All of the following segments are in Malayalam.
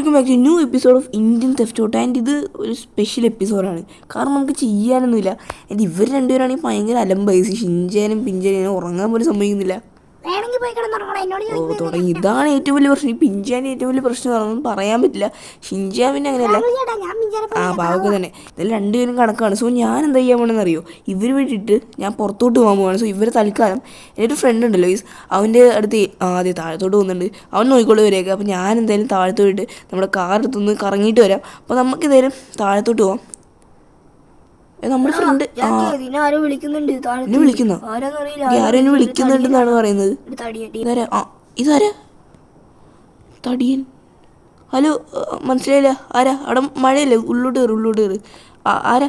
Welcome back to new episode of Indian theft out and ഇത് ഒരു സ്പെഷ്യൽ എപ്പിസോഡാണ് കാരണം നമുക്ക് ചെയ്യാനൊന്നുമില്ല. ആൻഡ് ഇവർ രണ്ടുപേരാണെങ്കിൽ ഭയങ്കര അലമ്പായി ഷിഞ്ചാനും പിഞ്ചാനും ഉറങ്ങാൻ പോലും സമ്മതിക്കുന്നില്ല. വേണമെങ്കിൽ പോയി കിടന്നുറങ്ങണം. എന്നോട് ഓ തുടങ്ങി ഇതാണ് ഏറ്റവും വലിയ പ്രശ്നം. ഈ പിഞ്ചാന്റെ ഏറ്റവും വലിയ പ്രശ്നം അതൊന്നും പറയാൻ പറ്റില്ല. ഷിൻജാ പിന്നെ അങ്ങനെയല്ല. ആ പാവക്ക് തന്നെ. ഇതിൽ രണ്ടുപേരും കണക്കാണ്. സോ ഞാൻ എന്താ ചെയ്യാൻ പോകണമെന്ന് അറിയോ? ഇവർ വിട്ടിട്ട് ഞാൻ പുറത്തോട്ട് പോകാൻ പോവാണ്. സോ ഇവർ തൽക്കാലം എന്റെ ഒരു ഫ്രണ്ട് ഉണ്ടല്ലോ ഈസ് അവന്റെ അടുത്ത് ആദ്യം താഴത്തോട്ട് പോകുന്നുണ്ട്. അവൻ നോക്കിക്കൊണ്ട് വരിക അപ്പോൾ ഞാൻ എന്തായാലും താഴത്തോട്ട് നമ്മുടെ കാർ എടുത്തൊന്ന് കറങ്ങിയിട്ട് വരാം. അപ്പോൾ നമുക്ക് എന്തായാലും താഴത്തോട്ട് പോവാം. ഏ, നമ്മുടെ ഫ്രണ്ട് ആ. ഇതിനെ വിളിക്കുന്നുണ്ട്. താഴെ എന്നെ വിളിക്കുന്നു. ആരാന്നറിയില്ല ആരും എന്നെ വിളിക്കുന്നുണ്ടെന്നാണ് പറയുന്നത്. ഇതാരാ ആ ഇതാരാ തടിയൻ. ഹലോ മനസ്സിലായില്ല. ആരാ? അവിടെ മഴയല്ലേ? ഉള്ളോട്ട് കയറി ഉള്ളോട്ട് കയറി. ആരാ?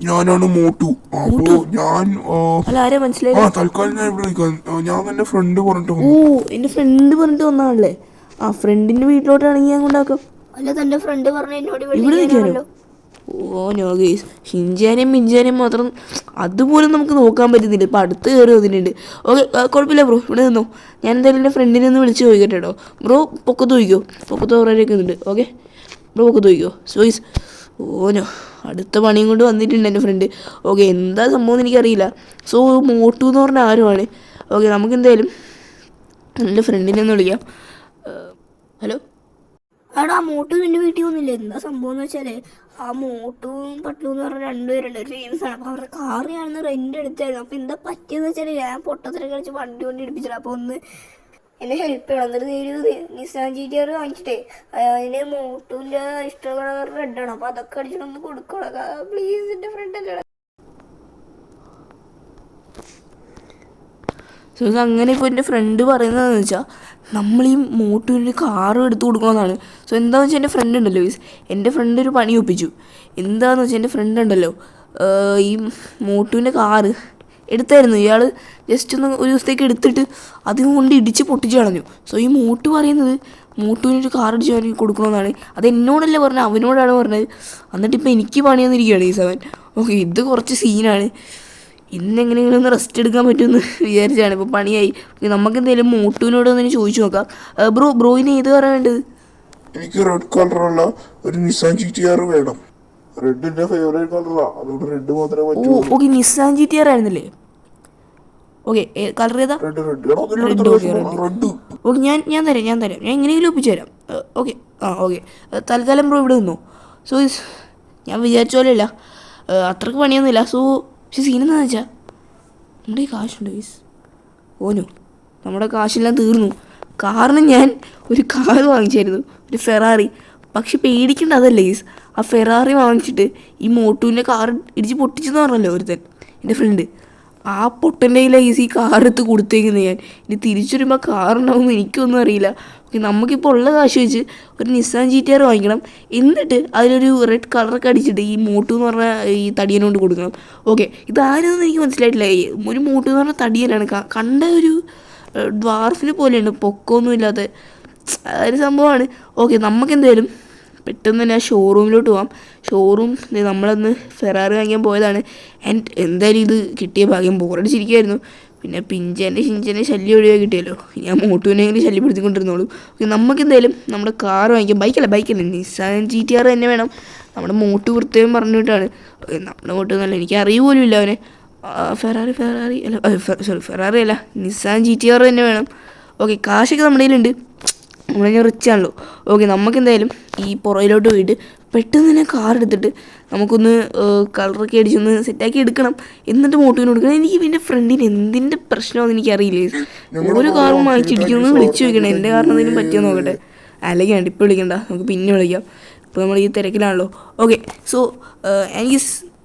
ഞാനാണ് മോട്ടു. അപ്പോ ഞാൻ അല്ല ആരാ? ആ മനസ്സിലായില്ല തൽക്കാലം ഞാൻ ഇവിടെ നിൽക്കാം. ഞാൻ എന്റെ ഫ്രണ്ട് പറഞ്ഞിട്ട് ഓ എന്റെ ഫ്രണ്ട് പറഞ്ഞിട്ട് വന്നാണല്ലേ? ആ ഫ്രണ്ടിന്റെ വീട്ടിലോട്ടാണെങ്കിൽ ഞാൻ കൊണ്ടാക്കാം. അല്ല തന്റെ ഫ്രണ്ട് പറഞ്ഞു എന്നോട് ഇവിടെ നിൽക്കാനോ? ഓ നോ ഗേസ് ഷിഞ്ചാനെയും മിഞ്ചാനെയും മാത്രം അതുപോലും നമുക്ക് നോക്കാൻ പറ്റുന്നില്ല. ഇപ്പം അടുത്ത് കയറി വന്നിട്ടുണ്ട്. ഓക്കെ കുഴപ്പമില്ല ബ്രോ. ഇവിടെ നിന്നോ. ഞാൻ എന്തായാലും എന്റെ ഫ്രണ്ടിനെ ഒന്ന് വിളിച്ച് ചോദിക്കട്ടെ കേട്ടോ ബ്രോ പൊക്കത്ത് ചോദിക്കോ പൊക്കത്ത് കുറേയൊക്കെ ഉണ്ട്. ഓക്കെ ബ്രോ പൊക്കത്ത് ചോദിക്കോ സോയിസ് ഓനോ അടുത്ത പണിയും കൊണ്ട് വന്നിട്ടുണ്ട് എന്റെ ഫ്രണ്ട് ഓക്കെ എന്താ സംഭവം എന്ന് എനിക്കറിയില്ല. സോ മോട്ടു എന്ന് പറഞ്ഞ ആരുമാണ് ഓക്കെ നമുക്ക് എന്തായാലും എന്റെ ഫ്രണ്ടിനെ ഒന്ന് വിളിക്കാം. ഹലോ? ആ മോട്ടു നിന്റെ വീട്ടിൽ വന്നില്ല? എന്താ സംഭവം എന്ന് വെച്ചാൽ ആ മോട്ടും പട്ടു എന്ന് പറഞ്ഞ രണ്ടുപേരുണ്ട്. ഫേമസ് ആണ് അപ്പൊ അവരുടെ കാറ് ഞാനൊന്ന് റെന്റ് എടുത്തായിരുന്നു. അപ്പൊ എന്താ പറ്റിയെന്ന് വെച്ചാൽ ഞാൻ പൊട്ടത്തിനെ കളിച്ച് വണ്ടി കൊണ്ട് ഇടിപ്പിച്ചില്ല അപ്പൊ ഒന്ന് എന്നെ ഹെൽപ്പ് ചെയ്യണം. എന്നിട്ട് ഒരു നിസാൻ ജി ടി ആർ വാങ്ങിച്ചിട്ടേ. അതിന് മോട്ടുവിന്റെ ഇഷ്ടമുള്ള റെഡാണ് അപ്പൊ അതൊക്കെ അടിച്ചിട്ടൊന്ന് കൊടുക്കണം. പ്ലീസ് എന്റെ ഫ്രണ്ട് അല്ലേ? സോ അങ്ങനെ ഇപ്പോൾ എന്റെ ഫ്രണ്ട് പറയുന്നതെന്ന് വെച്ചാൽ നമ്മൾ ഈ മോട്ടുവിന്റെ കാറ് എടുത്ത് കൊടുക്കണമെന്നാണ് സോ എന്താണെന്ന് വെച്ചാൽ എന്റെ ഫ്രണ്ട് ഉണ്ടല്ലോ ഈസ് എന്റെ ഫ്രണ്ട് ഒരു പണി ഒപ്പിച്ചു. എന്താണെന്ന് വെച്ചാൽ എന്റെ ഫ്രണ്ട് ഉണ്ടല്ലോ ഈ മോട്ടുവിന്റെ കാറ് എടുത്തായിരുന്നു. ഇയാൾ ജസ്റ്റ് ഒന്ന് ഒരു ദിവസത്തേക്ക് എടുത്തിട്ട് അതും കൊണ്ട് ഇടിച്ച് പൊട്ടിച്ച് കളഞ്ഞു. സോ ഈ മോട്ടു പറയുന്നത് മോട്ടുവിനൊരു കാർ അടിച്ച് അവന് കൊടുക്കണമെന്നാണ് അത് എന്നോടല്ല പറഞ്ഞത്? അവനോടാണ് പറഞ്ഞത്. എന്നിട്ട് ഇപ്പോൾ എനിക്ക് പണി തന്നിരിക്കുകയാണ് ഈ സെവൻ ഓക്കെ ഇത് കുറച്ച് സീനാണ് ഇന്നെങ്ങനെയെങ്കിലും ഒന്ന് റെസ്റ്റ് എടുക്കാൻ പറ്റുമെന്ന് വിചാരിച്ചാണ്. ഇപ്പോൾ പണിയായി. നമുക്ക് എന്തെങ്കിലും മോട്ടുവിനോട് ഒന്ന് ചോദിച്ചു നോക്കാം. ബ്രോ ബ്രോയിന് ഏത് കാറാണ് വേണ്ടത്? എനിക്ക് റെഡ് കളറുള്ള ഒരു നിസാൻ ജി ടി ആർ വേണം. റെഡിന്റെ ഫേവറേറ്റ് കളറാണ് അതുകൊണ്ട് റെഡ് മാത്രമേ പറ്റൂ. Okay Nissan G T R ആയിരുന്നില്ലേ? ഓക്കെ കളർ ഏതാ? റെഡ് റെഡ് ഓക്കെ ഞാൻ ഞാൻ തരാം ഞാൻ തരാം. ഞാൻ എങ്ങനെയെങ്കിലും ഒപ്പിച്ചു തരാം ഓക്കെ ആ ഓക്കെ. തൽക്കാലം ബ്രോ ഇവിടെ നിന്നു. സോ ഞാൻ വിചാരിച്ച പോലെയല്ല. അത്രയ്ക്ക് പണിയൊന്നുമില്ല. സോ പക്ഷെ സീൻ എന്താണെന്ന് വെച്ചാൽ നമ്മുടെ ഈ കാശുണ്ട് ഗൈസ് ഓനു നമ്മുടെ കാശെല്ലാം തീർന്നു. കാരണം ഞാൻ ഒരു കാർ വാങ്ങിച്ചായിരുന്നു ഒരു ഫെറാറി പക്ഷെ പേടിക്കേണ്ട അതല്ല ഗൈസ് ആ ഫെറാറി വാങ്ങിച്ചിട്ട് ഈ മോട്ടുവിന്റെ കാർ ഇടിച്ച് പൊട്ടിച്ചെന്ന് പറഞ്ഞല്ലോ ഒരുത്തൻ എന്റെ ഫ്രണ്ട് ആ പൊട്ടന്റെ ലൈസ് ഈ കാർ എടുത്ത് കൊടുത്തേക്കുന്നത് ഞാൻ. ഇനി തിരിച്ചു വരുമ്പോൾ കാർ ഉണ്ടാവുമെന്ന് എനിക്കൊന്നും അറിയില്ല. നമുക്കിപ്പോൾ ഉള്ള കാശ് വെച്ച് ഒരു ടി ആർ വാങ്ങിക്കണം. എന്നിട്ട് അതിലൊരു റെഡ് കളറൊക്കെ അടിച്ചിട്ട് ഈ മോട്ടു എന്ന് പറഞ്ഞ ഈ തടിയനോണ്ട് കൊടുക്കണം. ഓക്കെ ഇതാരെന്ന് എനിക്ക് മനസ്സിലായിട്ടില്ല. ഒരു മോട്ടു എന്ന് പറഞ്ഞ തടിയനാണ്. കണ്ട ഒരു ഡ്വാർഫിനെ പോലെയുണ്ട് പൊക്കമൊന്നുമില്ലാത്ത ഒരു സംഭവമാണ്. ഓക്കെ നമുക്കെന്തായാലും പെട്ടെന്ന് തന്നെ ഷോറൂമിലോട്ട് പോവാം. ഷോറൂം നമ്മളന്ന് ഫെറാറി വാങ്ങിയാൽ പോയതാണ്. ആൻഡ് എന്തായാലും ഇത് കിട്ടിയ ഭാഗ്യം ബോറടിച്ചിരിക്കുമായിരുന്നു പിന്നെ പിഞ്ചേന്റെ ഷിഞ്ചേന്റെ ശല്യം ഒഴിവായി കിട്ടിയല്ലോ. ഞാൻ മോട്ടുവിനെങ്കിലും ശല്യപ്പെടുത്തിക്കൊണ്ടിരുന്നോളൂ. ഓക്കെ നമുക്കെന്തായാലും നമ്മുടെ കാർ വാങ്ങിക്കാം. ബൈക്കല്ല ബൈക്കല്ല നിസ്സാൻ ജി ടി ആർ തന്നെ വേണം. നമ്മുടെ മോട്ടു പ്രത്യേകം പറഞ്ഞിട്ടാണ് നമ്മുടെ മോട്ടു എന്നല്ല എനിക്ക് അറിയുപോലും ഇല്ല അവനെ. ഫെറാറി ഫെറാറി അല്ല സോറി ഫെറാറി അല്ല. നിസ്സാൻ ജി ടി ആർ തന്നെ വേണം. ഓക്കെ കാശൊക്കെ നമ്മുടെ കയ്യിലുണ്ട്. നമ്മൾ ഞാൻ റിച്ച് ആണല്ലോ. ഓക്കെ നമുക്ക് എന്തായാലും ഈ പുറയിലോട്ട് പോയിട്ട് പെട്ടെന്ന് തന്നെ കാർ എടുത്തിട്ട് നമുക്കൊന്ന് കളറൊക്കെ അടിച്ചൊന്ന് സെറ്റാക്കി എടുക്കണം. എന്നിട്ട് മോട്ടുവിന് കൊടുക്കണം. എനിക്ക് പിന്നെ ഫ്രണ്ടിന് എന്തിന്റെ പ്രശ്നമാണെന്ന് എനിക്കറിയില്ല. ഓരോ കാറും വാങ്ങിച്ചിടിക്കുമെന്ന് വിളിച്ചു വെക്കണം എന്റെ കാരണം എന്തെങ്കിലും പറ്റിയോ നോക്കട്ടെ. അല്ലെങ്കിൽ വേണ്ട ഇപ്പോൾ വിളിക്കണ്ട. നമുക്ക് പിന്നെ വിളിക്കാം. ഇപ്പോൾ നമ്മൾ ഈ തിരക്കിലാണല്ലോ. ഓക്കെ സോ എനിക്ക്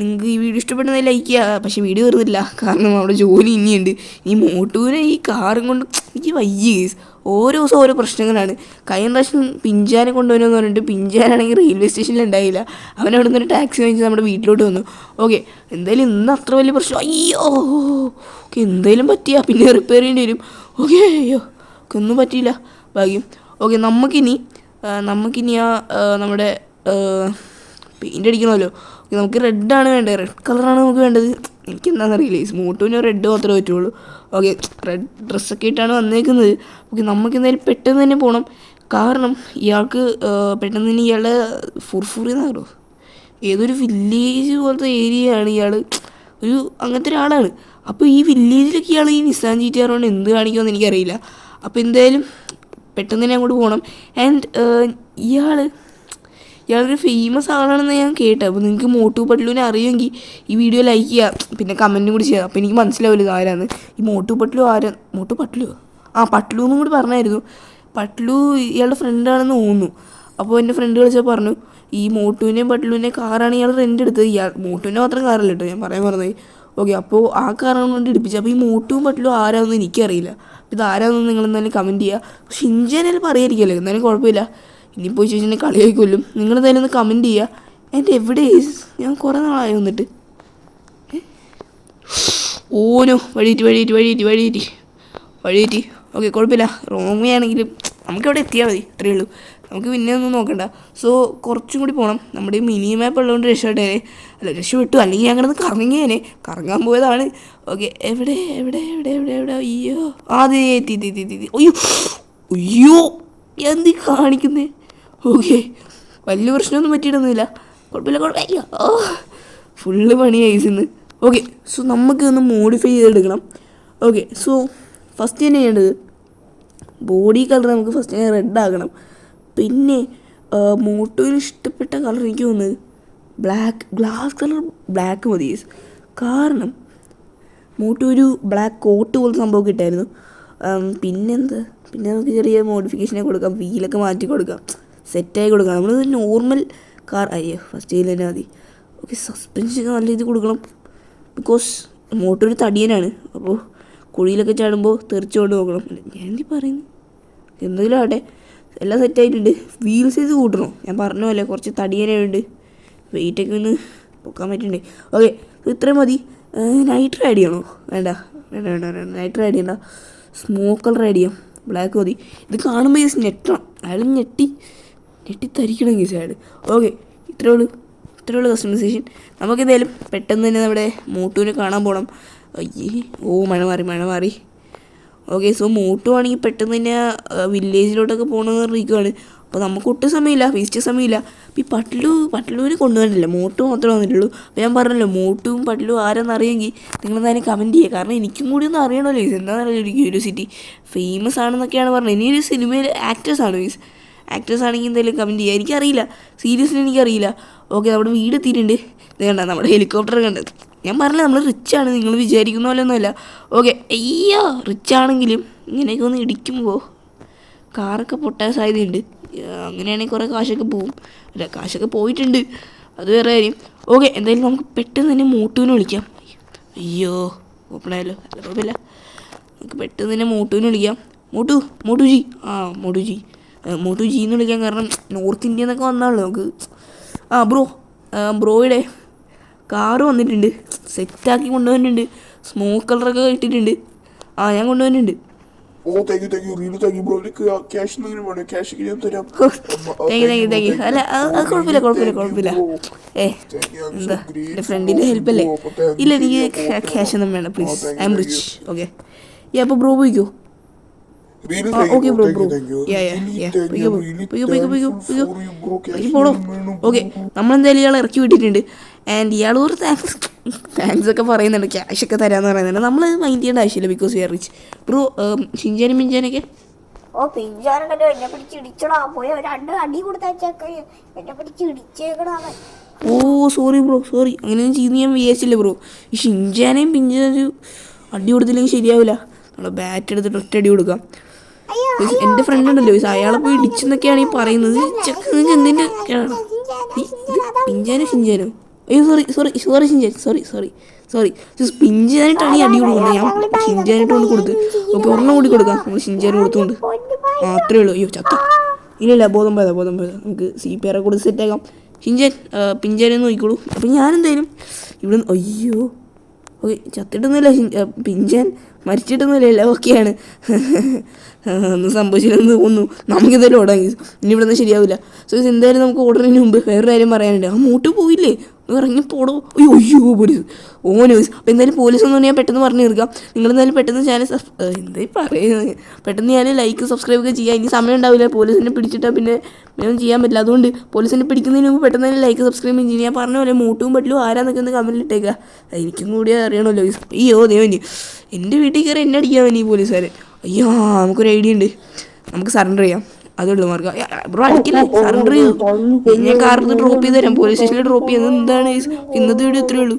നിങ്ങൾക്ക് ഈ വീഡിയോ ഇഷ്ടപ്പെടുന്നത് ലൈക്ക് ചെയ്യുക പക്ഷേ വീഡിയോ വരുന്നില്ല കാരണം അവിടെ ജോലി ഇനിയുണ്ട്. ഈ മോട്ടൂനെ ഈ കാറും കൊണ്ട് എനിക്ക് വയ്യ കേസ് ഓരോ ദിവസം ഓരോ പ്രശ്നങ്ങളാണ്. കഴിഞ്ഞ പ്രാവശ്യം പിഞ്ചാനെ കൊണ്ടുവരുമെന്ന് പറഞ്ഞിട്ട് പിഞ്ചാനാണെങ്കിൽ റെയിൽവേ സ്റ്റേഷനിൽ ഉണ്ടായില്ല. അവൻ അവിടെ നിന്ന് ഒരു ടാക്സി വാങ്ങിച്ച് നമ്മുടെ വീട്ടിലോട്ട് വന്നു. ഓക്കെ എന്തായാലും ഇന്ന് അത്ര വലിയ പ്രശ്നം അയ്യോ! ഓക്കെ എന്തായാലും പറ്റിയ പിന്നെ റിപ്പയർ ചെയ്യേണ്ടി വരും. ഓക്കെ അയ്യോ ഒക്കെ ഒന്നും പറ്റിയില്ല. ഭാഗ്യം. ഓക്കെ നമുക്കിനി നമുക്കിനി ആ നമ്മുടെ പെയിന്റ് അടിക്കണമല്ലോ. നമുക്ക് റെഡാണ് വേണ്ടത്. റെഡ് കളറാണ് നമുക്ക് വേണ്ടത്. എനിക്ക് എന്താണെന്നറിയില്ല ഈ സ്മൂട്ടിന് റെഡ് മാത്രമേ പറ്റുള്ളൂ. ഓക്കെ റെഡ് ഡ്രസ്സൊക്കെ ഇട്ടാണ് വന്നേക്കുന്നത്. ഓക്കെ നമുക്ക് എന്തായാലും പെട്ടെന്ന് തന്നെ പോകണം കാരണം ഇയാൾക്ക് പെട്ടെന്ന് തന്നെ ഇയാളുടെ ഫുർഫുറി എന്നാണോ ഏതൊരു വില്ലേജ് പോലത്തെ ഏരിയയാണ് ഇയാൾ ഒരു അങ്ങനത്തെ ഒരാളാണ്. അപ്പോൾ ഈ വില്ലേജിലൊക്കെ ഇയാൾ ഈ നിസാൻ ജി ടി ആർ കൊണ്ട് എന്ത് കാണിക്കുമെന്ന് എനിക്കറിയില്ല. അപ്പോൾ എന്തായാലും പെട്ടെന്ന് തന്നെ അങ്ങോട്ട് പോകണം ആൻഡ് ഇയാൾ ഇയാളൊരു ഫേമസ് ആളാണെന്ന് ഞാൻ കേട്ടത് അപ്പോൾ നിങ്ങൾക്ക് മോട്ടു പട്ലുവിനെ അറിയുമെങ്കിൽ ഈ വീഡിയോ ലൈക്ക് ചെയ്യുക പിന്നെ കമന്റും കൂടി ചെയ്യുക അപ്പോൾ എനിക്ക് മനസ്സിലാവില്ല ആരാന്ന് ഈ മോട്ടു പട്ലു ആരാ? മോട്ടു പട്ലു ആ പട്ലു എന്നും കൂടി പറഞ്ഞായിരുന്നു. പട്ലു ഇയാളുടെ ഫ്രണ്ടാണെന്ന് തോന്നുന്നു. അപ്പോൾ എന്റെ ഫ്രണ്ട് വിളിച്ചാൽ പറഞ്ഞു ഈ മോട്ടുവിനെയും പട്ലുവിനെയും കാറാണ് ഇയാൾ റെന്റ് എടുത്തത്. ഇയാൾ മോട്ടുവിനെ മാത്രം കാറല്ല കേട്ടോ ഞാൻ പറയാൻ പറഞ്ഞത്. ഓക്കെ അപ്പോൾ ആ കാറാണ് കൊണ്ട് ഇടിപ്പിച്ചത് അപ്പോൾ ഈ മോട്ടുവും പട്ടിലും ആരാണെന്ന് എനിക്കറിയില്ല. ഇത് ആരാണെന്ന് നിങ്ങൾ എന്തായാലും കമന്റ് ചെയ്യുക ഷിൻജാനായാലും പറയായിരിക്കുമല്ലോ എന്തായാലും കുഴപ്പമില്ല. ഇനി പോയി ചോദിച്ചാൽ കളിയായി കൊല്ലും. നിങ്ങൾ എന്തായാലും ഒന്ന് കമന്റ് ചെയ്യുക എന്റെ എവിടെ ഞാൻ കുറേ നാളായി വന്നിട്ട്. ഓനോ വഴിയിട്ട് വഴിയിട്ട് വഴിയിട്ട് വഴിയിട്ട് വഴിയിട്ട് ഓക്കെ കുഴപ്പമില്ല റോങ് ആണെങ്കിലും നമുക്കിവിടെ എത്തിയാൽ മതി. ഇത്രയേ ഉള്ളൂ. നമുക്ക് പിന്നെ ഒന്നും നോക്കണ്ട. സോ കുറച്ചും കൂടി പോകണം നമ്മുടെ മിനി മാപ്പ് ഉള്ളതുകൊണ്ട് രക്ഷപ്പെട്ടേനെ. അല്ല രക്ഷപ്പെട്ടു. അല്ലെങ്കിൽ ഞാൻ കിടന്ന് കറങ്ങിയേനെ. കറങ്ങാൻ പോയതാണ്. ഓക്കെ എവിടെ എവിടെ എവിടെ എവിടെ എവിടെ? അയ്യോ. അതെ എത്തി എത്തി എത്തി തീ അയ്യോ. അയ്യോ. എന്ത് കാണിക്കുന്നേ? ഓക്കെ. വലിയ പ്രശ്നമൊന്നും പറ്റിയിട്ടൊന്നുമില്ല. കുഴപ്പമില്ല കുഴപ്പമില്ല. ഓ. ഫുള്ള് പണിയായി ഇന്ന് ഓക്കെ സോ നമുക്ക് ഒന്ന് മോഡിഫൈ ചെയ്തെടുക്കണം. ഓക്കെ സോ ഫസ്റ്റ് തന്നെ ചെയ്യേണ്ടത് ബോഡി കളർ നമുക്ക് ഫസ്റ്റ് തന്നെ റെഡ് ആക്കണം പിന്നെ മോട്ടോയിൽ ഇഷ്ടപ്പെട്ട കളർ എനിക്ക് തോന്നുന്നത് ബ്ലാക്ക് ഗ്ലാസ് കളർ ബ്ലാക്ക് മതി കാരണം മോട്ടോ ഒരു ബ്ലാക്ക് കോട്ട് പോലത്തെ സംഭവം കിട്ടായിരുന്നു പിന്നെന്താ? പിന്നെ നമുക്ക് ചെറിയ മോഡിഫിക്കേഷനൊക്കെ കൊടുക്കാം വീലൊക്കെ മാറ്റി കൊടുക്കാം. സെറ്റായി കൊടുക്കണം. നമ്മൾ നോർമൽ കാർ അയ്യോ ഫസ്റ്റ് ചെയ്യൽ തന്നെ മതി. ഓക്കെ സസ്പെൻഷൻ നല്ല രീതിയിൽ കൊടുക്കണം. ബിക്കോസ് മോട്ടർ ഒരു തടിയനാണ്. അപ്പോൾ കുഴിയിലൊക്കെ ചാടുമ്പോൾ തെറിച്ചുകൊണ്ട് നോക്കണം ഞാൻ എന്തി പറയുന്നു. എന്തെങ്കിലും ആട്ടെ എല്ലാം സെറ്റായിട്ടുണ്ട് വീൽ സൈസ് കൂട്ടണോ. ഞാൻ പറഞ്ഞ പോലെ കുറച്ച് തടിയനുണ്ട് വെയിറ്റൊക്കെ ഒന്ന് പൊക്കാൻ പറ്റുന്നുണ്ട് ഓക്കെ ഇത്രയും മതി. നൈറ്റ് റൈഡ് ചെയ്യണോ? വേണ്ട. വേണ്ട വേണ്ട വേണ്ട. നൈറ്റ് റൈഡ് ചെയ്യണ്ട. സ്മോക്കൽ റൈഡ് ചെയ്യാം. ബ്ലാക്ക് മതി. ഇത് കാണുമ്പോൾ ഞെട്ടണം. അയാൾ ഞെട്ടി. ഞെട്ടി സാഡ് ഓക്കെ ഇത്രേ ഉള്ളൂ. ഇത്രേ ഉള്ളൂ കസ്റ്റമൈസേഷൻ നമുക്കെന്തായാലും പെട്ടെന്ന് തന്നെ നമ്മുടെ മോട്ടുവിനെ കാണാൻ പോകണം അയ്യേ ഓ മഴ മാറി മഴ മാറി. ഓക്കെ സോ മോട്ടു ആണെങ്കിൽ പെട്ടെന്ന് തന്നെ വില്ലേജിലോട്ടൊക്കെ പോകണമെന്ന് അറിയിക്കുവാണ് അപ്പോൾ നമുക്ക് ഒട്ടും സമയമില്ല വേസ്റ്റ് സമയമില്ല. ഈ പട്ടിലു പട്ടിലുവിനെ കൊണ്ടുവന്നിട്ടില്ല മോട്ടു മാത്രമേ വന്നിട്ടുള്ളൂ. അപ്പോൾ ഞാൻ പറഞ്ഞല്ലോ മോട്ടുവും പട്ടിലും ആരെന്ന് അറിയുമെങ്കിൽ നിങ്ങൾ എന്തായാലും കമന്റ് ചെയ്യുക. കാരണം എനിക്കും കൂടി ഒന്ന് അറിയണമല്ലോ ഇത് എന്താണെന്നറിയില്ല ഒരു ക്യൂരിയോസിറ്റി ഫേമസ് ആണെന്നൊക്കെയാണ് പറഞ്ഞത്. ഇനിയൊരു സിനിമയിൽ ആക്ടേഴ്സാണ് മീൻസ് ആക്ടേഴ്സ് ആണെങ്കിൽ എന്തായാലും കമന്റ് ചെയ്യുക. എനിക്കറിയില്ല. സീരിയസ്ലി എനിക്കറിയില്ല. ഓക്കെ നമ്മുടെ വീട് എത്തിയിട്ടുണ്ട്. ഇത് കണ്ട? നമ്മുടെ ഹെലികോപ്റ്റർ കണ്ടത് ഞാൻ പറഞ്ഞില്ല നമ്മൾ റിച്ച് ആണ്. നിങ്ങൾ വിചാരിക്കുന്ന പോലെ ഒന്നുമല്ല. ഓക്കെ അയ്യോ റിച്ച് ആണെങ്കിലും ഇങ്ങനെയൊക്കെ ഒന്ന് ഇടിക്കുമ്പോൾ കാറൊക്കെ പൊട്ടാൻ സാധ്യതയുണ്ട്. അങ്ങനെയാണെങ്കിൽ കുറേ കാശൊക്കെ പോവും. അല്ല കാശൊക്കെ പോയിട്ടുണ്ട്. അത് വേറെ കാര്യം. ഓക്കെ എന്തായാലും നമുക്ക് പെട്ടെന്ന് തന്നെ മോട്ടുവിനെ വിളിക്കാം. അയ്യോ ഓപ്പണായാലോ അല്ല കുഴപ്പമില്ല. നമുക്ക് പെട്ടെന്ന് തന്നെ മോട്ടുവിനെ വിളിക്കാം. മോട്ടു മോട്ടുജി. ആ മോട്ടു ജി ആ, മോട്ടു ജി എന്ന് വിളിക്കാൻ കാരണം നോർത്ത് ഇന്ത്യ എന്നൊക്കെ വന്നാണല്ലോ നമുക്ക് ആ ബ്രോ ബ്രോയുടെ കാറ് വന്നിട്ടുണ്ട്. സെറ്റാക്കി കൊണ്ടുവന്നിട്ടുണ്ട്. സ്മോക്ക് കളറൊക്കെ ഇട്ടിട്ടുണ്ട് ആ ഞാൻ കൊണ്ടുവന്നിട്ടുണ്ട്. ഓ thank you thank you really thank you bro എനിക്ക് ക്യാഷ് എന്തെങ്കിലും വേണം? ക്യാഷ് ഞാൻ തരാം. Thank you thank you thank you അല്ല അത് അത് കുഴപ്പമില്ല കുഴപ്പമില്ല കുഴപ്പമില്ല. ഏ എന്താ എന്റെ ഫ്രണ്ടിന്റെ ഹെൽപ്പ് അല്ലേ? ഇല്ല എനിക്ക് ക്യാഷ് ഒന്നും വേണ്ട please I'm rich okay ഈ അപ്പോൾ ബ്രോ പോയിക്കോ? Okay bro bro you you yeah yeah yeah പൊയ്ക്കോ റിയലി പൊയ്ക്കോ പൊയ്ക്കോ പൊയ്ക്കോ പൊയ്ക്കോ ഫോർ യു ബ്രോ പോണോ ഓക്കെ നമ്മളെന്തായാലും ഇയാളെ ഇറക്കി വിട്ടിട്ടുണ്ട്. ആൻഡ് ഇയാൾ ഒരു താങ്ക്സ് താങ്ക്സ് ഒക്കെ പറയുന്നുണ്ട്. ക്യാഷ് ഒക്കെ തരാന്ന് പറയുന്നുണ്ട്. നമ്മൾ മൈൻഡ് ചെയ്യേണ്ട ആവശ്യമില്ല because we are rich bro ഷിഞ്ചാനും മിഞ്ചാനൊക്കെ? ഓ പിഞ്ചാനുണ്ടല്ലോ എന്നെ പിടിച്ച് ഇടിച്ചടാ. പോയ രണ്ട് അടി കൊടുത്തേച്ചേക്ക എന്നെ പിടിച്ച് ഇടിച്ചേക്കടാ ഓ സോറി ബ്രോ സോറി അങ്ങനെയൊന്നും ചെയ്യുന്ന ഞാൻ വിചാരിച്ചില്ല ബ്രോ ഈ ഷിഞ്ചാനേയും പിഞ്ചാനും അടി കൊടുത്തില്ലെങ്കിൽ ശരിയാവില്ല. നമ്മൾ ബാറ്റ് എടുത്തിട്ട് ഒറ്റ അടി കൊടുക്കാം. എന്റെ ഫ്രണ്ട് ഉണ്ടല്ലോ അയാളെ പോയി ഇടിച്ചെന്നൊക്കെയാണ് ഈ പറയുന്നത്. നിങ്ങൾക്ക് എന്തിന്റെ പിഞ്ചാനോ ഷിഞ്ചാനോ? അയ്യോ sorry sorry sorry Shinchan. Sorry sorry sorry പിഞ്ചാനായിട്ടാണ് ഈ അടി കൊടുക്കുന്നത് ഞാൻ ഷിഞ്ചാനായിട്ട് കൊണ്ട് കൊടുത്ത്. ഓക്കെ ഒരെണ്ണം കൂടി കൊടുക്കാം. നമ്മൾ ഷിഞ്ചാൻ കൊടുത്തുകൊണ്ട്. ആ ഉള്ളൂ. അയ്യോ ചത്ത. ഇല്ല ഇല്ല ബോധം പോയതാ ബോധം പോയതാ. നമുക്ക് സി പി ആറെ കൊടുത്ത് സെറ്റാക്കാം ഷിഞ്ചാൻ പിഞ്ചാനെ നോക്കിക്കോളൂ. അപ്പം ഞാനെന്തായാലും ഇവിടെ അയ്യോ. ഓക്കെ ചത്തിട്ടൊന്നുമില്ല പിഞ്ചാൻ മരിച്ചിട്ടൊന്നുമില്ല എല്ലാം ഓക്കെയാണ്. ഒന്നും സംഭവിച്ചില്ലെന്ന് തോന്നുന്നു നമുക്കെന്തായാലും ഓടാം. ഇനി ഇവിടെ നിന്ന് ശരിയാവില്ല. സോ ഇത് എന്തായാലും നമുക്ക് ഓടുന്നതിന് മുമ്പ് വേറൊരു കാര്യം പറയാനുണ്ട്. ആ മൂട്ട് പോയില്ലേ? ഇറങ്ങി പോടോ അയ്യോ അയ്യോ പോലീസ് ഓ നോയ്സ് അപ്പോൾ എന്തായാലും പോലീസ് ഒന്നും ഞാൻ പെട്ടെന്ന് പറഞ്ഞു തീർക്കാം. നിങ്ങൾ എന്തായാലും പെട്ടെന്ന് ചാനൽ എന്തായി പറയുന്നത് പെട്ടെന്ന് ഞാൻ ലൈക്ക് സബ്സ്ക്രൈബ് ഒക്കെ ചെയ്യാം. ഇനി സമയം ഉണ്ടാവില്ല. പോലീസിനെ പിടിച്ചിട്ടാൽ പിന്നെ ഒന്നും ചെയ്യാൻ പറ്റില്ല. അതുകൊണ്ട് പോലീസിനെ പിടിക്കുന്നതിന് മുമ്പ് പെട്ടെന്ന് തന്നെ ലൈക്ക് സബ്സ്ക്രൈബ് ചെയ്യും. ഞാൻ പറഞ്ഞ പോലെ മൂട്ടും പറ്റില്ല ആരാന്നൊക്കെ ഒന്ന് കമന്റിൽ ഇട്ടേക്കുക എനിക്കും കൂടി അറിയണമല്ലോ അയ്യോ ദേവനി എന്റെ വീട്ടിൽ കയറി എന്നെ അടിക്കാൻ വേണ്ടി ഈ പോലീസുകാർ അയ്യോ നമുക്കൊരു ഐഡിയ ഉണ്ട്. നമുക്ക് സറണ്ടർ ചെയ്യാം. അതുള്ള മാർഗം. ബ്രോ അടിക്കില്ലേ? സറണ്ടർ ചെയ്യൂ. ഞാൻ കാറിൽ ഡ്രോപ്പ് ചെയ്ത് തരാം. പോലീസ് സ്റ്റേഷനിൽ ഡ്രോപ്പ് ചെയ്യുന്നത് എന്താണ്? ഇന്നത്തെ വീഡിയോ ഇത്രയേ ഉള്ളൂ.